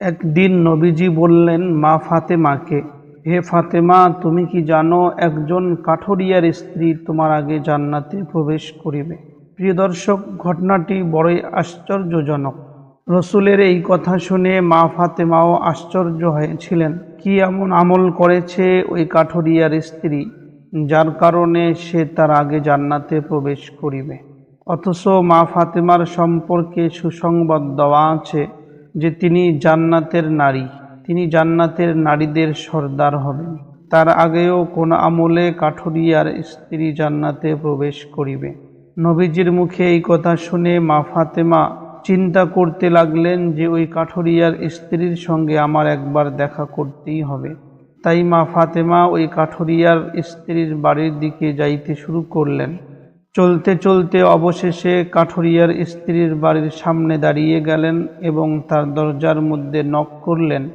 একদিন নবীজি বললেন, মা ফাতেমাকে, হে ফাতেমা, তুমি কি জানো একজন কাঠরিয়ার স্ত্রী তোমার আগে জান্নাতে প্রবেশ করিবে? প্রিয় দর্শক, ঘটনাটি বড়ই আশ্চর্যজনক। রসুলের এই কথা শুনে মা ফাতেমাও আশ্চর্য হয়েছিলেন। কি এমন আমল করেছে ওই কাঠরিয়ার স্ত্রী, যার কারণে সে তার আগে জান্নাতে প্রবেশ করিবে? অথচ মা ফাতেমার সম্পর্কে সুসংবাদ দেওয়া আছে। যে তিনি জান্নাতের নারী, তিনি জান্নাতের নারীদের সর্দার হবেন। তার আগেও কোন আমলে কাঠুরিয়ার স্ত্রী জান্নাতে প্রবেশ করিবে। নবীজির মুখে এই কথা শুনে মা ফাতেমা চিন্তা করতে লাগলেন যে ওই কাঠুরিয়ার স্ত্রীর সঙ্গে আমার একবার দেখা করতেই হবে। তাই মা ফাতেমা ওই কাঠুরিয়ার স্ত্রীর বাড়ির দিকে যাইতে শুরু করলেন। চলতে চলতে অবশেষে কাঠুরিয়ার স্ত্রীর বাড়ির সামনে দাঁড়িয়ে গেলেন এবং তার দরজার মধ্যে নক করলেন।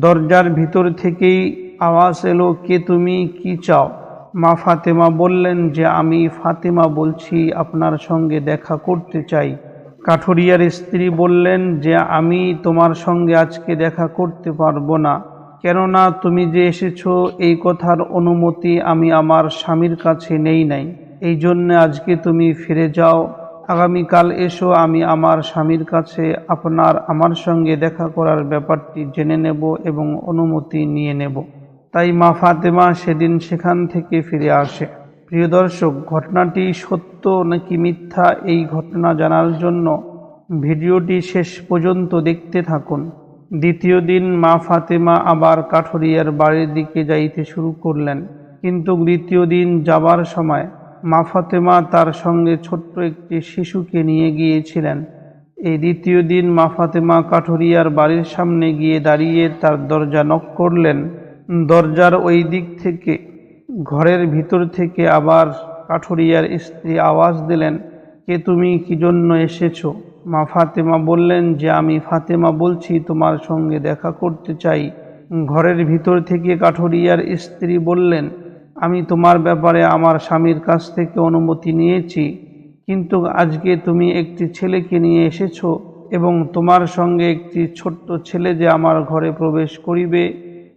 দরজার ভিতর থেকেই আওয়াজ এলো, কে তুমি? কি চাও? মা ফাতেমা বললেন যে, আমি ফাতেমা বলছি, আপনার সঙ্গে দেখা করতে চাই। কাঠুরিয়ার স্ত্রী বললেন যে, আমি তোমার সঙ্গে আজকে দেখা করতে পারব না। কেননা তুমি যে এসেছ, এই কথার অনুমতি আমি আমার স্বামীর কাছে নেই নাই। এই জন্য আজকে তুমি ফিরে যাও। আগামীকাল এসো, আমি আমার স্বামীর কাছে আপনার, আমার সঙ্গে দেখা করার ব্যাপারটি জেনে নেব এবং অনুমতি নিয়ে নেব। তাই মা ফাতেমা সেদিন সেখান থেকে ফিরে আসে। প্রিয় দর্শক, ঘটনাটি সত্য নাকি মিথ্যা এই ঘটনা জানার জন্য ভিডিওটি শেষ পর্যন্ত দেখতে থাকুন। দ্বিতীয় দিন মা ফাতেমা আবার কাঠরিয়ার বাড়ির দিকে যাইতে শুরু করলেন। কিন্তু দ্বিতীয় দিন যাবার সময় মা ফাতেমা তার সঙ্গে ছোট্ট একটি শিশুকে নিয়ে গিয়েছিলেন। এই দ্বিতীয় দিন মা ফাতেমা কাঠরিয়ার বাড়ির সামনে গিয়ে দাঁড়িয়ে তার দরজা নক করলেন। দরজার ওই দিক থেকে, ঘরের ভিতর থেকে আবার কাঠরিয়ার স্ত্রী আওয়াজ দিলেন, কে তুমি? কি জন্য এসেছ? মা ফাতেমা বললেন, যে আমি ফাতেমা বলছি, তোমার সঙ্গে দেখা করতে চাই। ঘরের ভিতর থেকে কাঠরিয়ার স্ত্রী বললেন আমি তোমার ব্যাপারে আমার স্বামীর কাছ থেকে অনুমতি নিয়েছি। কিন্তু আজকে তুমি একটি ছেলেকে নিয়ে এসেছ এবং তোমার সঙ্গে একটি ছোট্ট ছেলে যে আমার ঘরে প্রবেশ করিবে,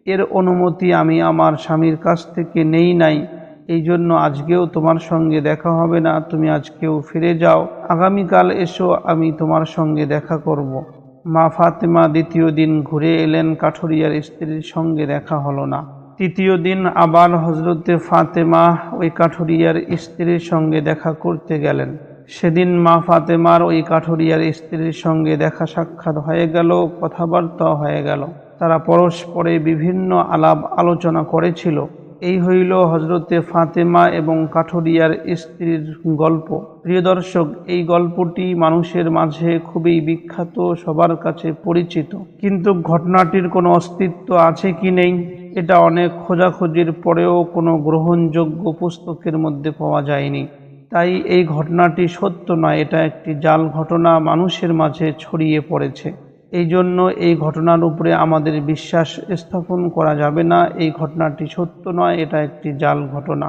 এর অনুমতি আমি আমার স্বামীর কাছ থেকে নেই নাই। এই জন্য আজকেও তোমার সঙ্গে দেখা হবে না, তুমি আজকেও ফিরে যাও। আগামীকাল এসো, আমি তোমার সঙ্গে দেখা করব। মা ফাতেমা দ্বিতীয় দিন ঘুরে এলেন, কাঠরিয়ার স্ত্রীর সঙ্গে দেখা হলো না। তৃতীয় দিন আবার হজরতে ফাতেমা ওই কাঠুরিয়ার স্ত্রীর সঙ্গে দেখা করতে গেলেন। সেদিন মা ফাতেমার ওই কাঠুরিয়ার স্ত্রীর সঙ্গে দেখা সাক্ষাৎ হয়ে গেল কথাবার্তা হয়ে গেল। তারা পরস্পরে বিভিন্ন আলাপ আলোচনা করেছিল। এই হইল হজরতে ফাতেমা এবং কাঠুরিয়ার স্ত্রীর গল্প। প্রিয় দর্শক, এই গল্পটি মানুষের মাঝে খুবই বিখ্যাত, সবার কাছে পরিচিত। কিন্তু ঘটনাটির কোনো অস্তিত্ব আছে কি নেই? এটা অনেক খোঁজাখুঁজির পরেও কোনো গ্রহণযোগ্য পুস্তকের মধ্যে পাওয়া যায়নি। তাই এই ঘটনাটি সত্য নয়, এটা একটি জাল ঘটনা মানুষের মাঝে ছড়িয়ে পড়েছে। এই জন্য এই ঘটনার উপরে আমাদের বিশ্বাস স্থাপন করা যাবে না, এই ঘটনাটি সত্য নয়, এটা একটি জাল ঘটনা।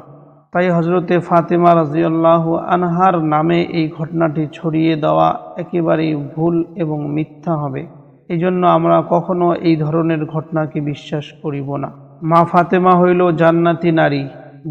তাই হজরতে ফাতেমা রাজিউল্লাহ আনহার নামে এই ঘটনাটি ছড়িয়ে দেওয়া একেবারেই ভুল এবং মিথ্যা হবে। এই জন্য আমরা কখনো এই ধরনের ঘটনাকে বিশ্বাস করিব না। মা ফাতেমা হইল জান্নাতি নারী,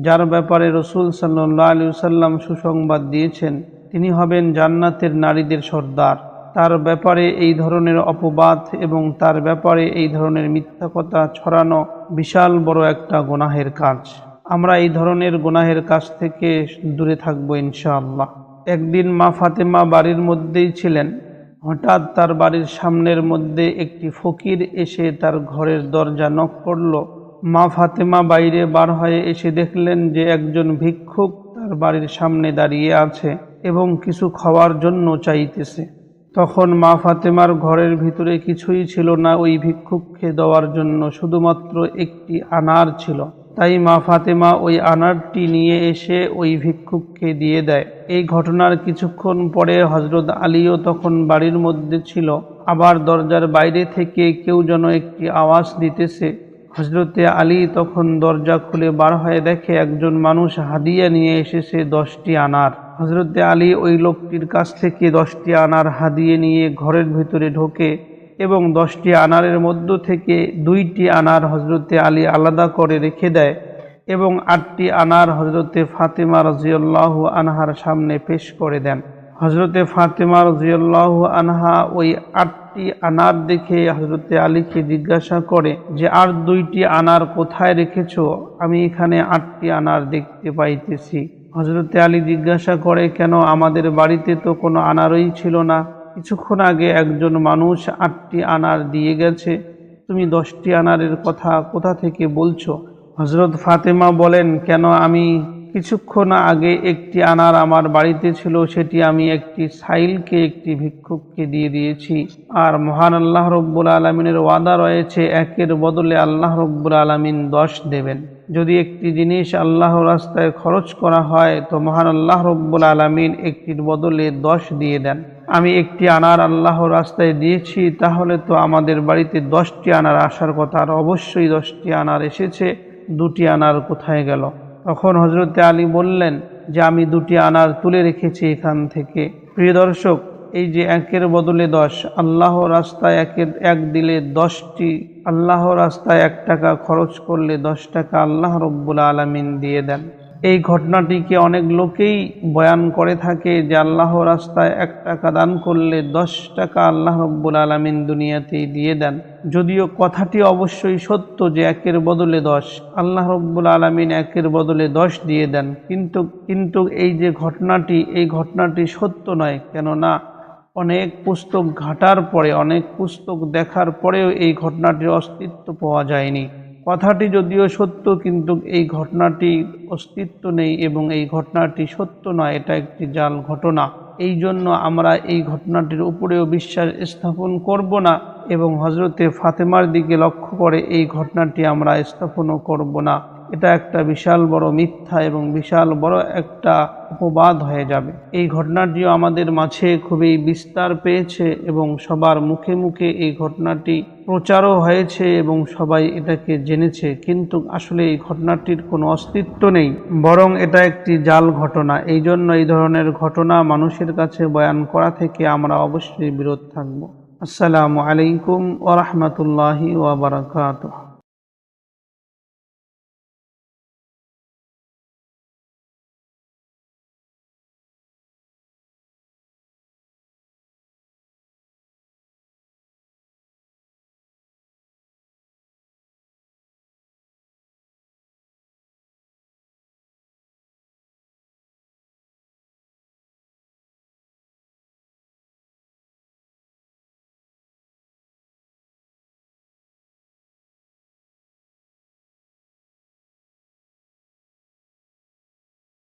যার ব্যাপারে রসুল সাল্লাহ আলু সাল্লাম সুসংবাদ দিয়েছেন। তিনি হবেন জান্নাতের নারীদের সর্দার। তার ব্যাপারে এই ধরনের অপবাদ এবং তার ব্যাপারে এই ধরনের মিথ্যা কথা ছড়ানো বিশাল বড় একটা গোনাহের কাজ। আমরা এই ধরনের গোনাহের কাজ থেকে দূরে থাকব ইনশাআল্লাহ। একদিন মা ফাতেমা বাড়ির মধ্যেই ছিলেন। হঠাৎ তার বাড়ির সামনের মধ্যে একটি ফকির এসে তার ঘরের দরজা নক করল। মা ফাতেমা বাইরে বার হয়ে এসে দেখলেন যে একজন ভিক্ষুক তার বাড়ির সামনে দাঁড়িয়ে আছে এবং কিছু খাওয়ার জন্য চাইতেছে। তখন মা ফাতেমার ঘরের ভিতরে কিছুই ছিল না, ওই ভিক্ষুককে দেওয়ার জন্য শুধুমাত্র একটি আনার ছিল। তাই মা ফাতেমা ওই আনারটি নিয়ে এসে ওই ভিক্ষুককে দিয়ে দেয়। এই ঘটনার কিছুক্ষণ পরে হজরত আলীও তখন বাড়ির মধ্যে ছিল। আবার দরজার বাইরে থেকে কেউ যেন একটি আওয়াজ দিতেছে। হজরতে আলী তখন দরজা খুলে বার হয়ে দেখে একজন মানুষ হাদিয়া নিয়ে এসেছে দশটি আনার। হজরতে আলী ওই লোকটির কাছ থেকে দশটি আনার হাদিয়ে নিয়ে ঘরের ভিতরে ঢোকে এবং দশটি আনারের মধ্য থেকে দুইটি আনার হজরতে আলী আলাদা করে রেখে দেয়। এবং আটটি আনার হজরতে ফাতেমা রাজিউল্লাহ আনহার সামনে পেশ করে দেন। হজরতে ফাতেমা রাজিউল্লাহ আনহা ওই আটটি আনার দেখে হজরতে আলীকে জিজ্ঞাসা করে যে, আর দুইটি আনার কোথায় রেখেছ? আমি এখানে আটটি আনার দেখতে পাইতেছি। হজরতে আলী জিজ্ঞাসা করে, কেন আমাদের বাড়িতে তো কোনো আনারই ছিল না? কিছুক্ষণ আগে একজন মানুষ আটটি আনার দিয়ে গেছে। তুমি দশটি আনারের কথা কোথা থেকে বলছো? হজরত ফাতেমা বলেন, কেন আমি কিছুক্ষণ আগে একটি আনার আমার বাড়িতে ছিল, সেটি আমি একটি সাইলকে, একটি ভিক্ষুককে দিয়ে দিয়েছি। আর মহান আল্লাহ রব্বুল আলমিনের ওয়াদা রয়েছে, একের বদলে আল্লাহ রব্বুল আলমিন দশ দেবেন। যদি একটি জিনিস আল্লাহ রাস্তায় খরচ করা হয়, তো মহান আল্লাহ রব্বুল আলমিন একটির বদলে দশ দিয়ে দেন। আমি একটি আনার আল্লাহ রাস্তায় দিয়েছি, তাহলে তো আমাদের বাড়িতে দশটি আনার আসার কথা। আর অবশ্যই দশটি আনার এসেছে। দুটি আনার কোথায় গেল? তখন হজরতে আলী বললেন, যে আমি দুটি আনার তুলে রেখেছি এখান থেকে। প্রিয় দর্শক, এই যে একের বদলে দশ, আল্লাহ রাস্তায় একের এক দিলে দশটি, আল্লাহ রাস্তায় এক টাকা খরচ করলে দশ টাকা আল্লাহ রব্বুল আলমিন দিয়ে দেন। এই ঘটনাটিকে অনেক লোকেই বয়ান করে থাকে যে আল্লাহ রাস্তায় এক টাকা দান করলে দশ টাকা আল্লাহ রব্বুল আলমিন দুনিয়াতেই দিয়ে দেন। যদিও কথাটি অবশ্যই সত্য যে একের বদলে দশ, আল্লাহ রব্বুল আলমিন একের বদলে দশ দিয়ে দেন। কিন্তু কিন্তু এই যে ঘটনাটি, এই ঘটনাটি সত্য নয়, কেননা অনেক পুস্তক ঘাটার পরে, অনেক পুস্তক দেখার পরেও এই ঘটনাটির অস্তিত্ব পাওয়া যায়নি। কথাটি যদিও সত্য, কিন্তু এই ঘটনাটি অস্তিত্ব নেই এবং এই ঘটনাটি সত্য নয়, এটা একটি জাল ঘটনা। এই জন্য আমরা এই ঘটনাটির উপরেও বিশ্বাস স্থাপন করব না এবং হজরতে ফাতেমার দিকে লক্ষ্য করে এই ঘটনাটি আমরা স্থাপনও করব না। এটা একটা বিশাল বড় মিথ্যা এবং বিশাল বড় একটা উপবাদ হয়ে যাবে। এই ঘটনাটিও আমাদের মাঝে খুবই বিস্তার পেয়েছে এবং সবার মুখে মুখে এই ঘটনাটি প্রচারও হয়েছে এবং সবাই এটাকে জেনেছে। কিন্তু আসলে এই ঘটনাটির কোনো অস্তিত্ব নেই। বরং এটা একটি জাল ঘটনা। এই জন্য এই ধরনের ঘটনা মানুষের কাছে বয়ান করা থেকে আমরা অবশ্যই বিরত থাকব। আসসালামু আলাইকুম ওরহমতুল্লাহি ওবরাকাতুহ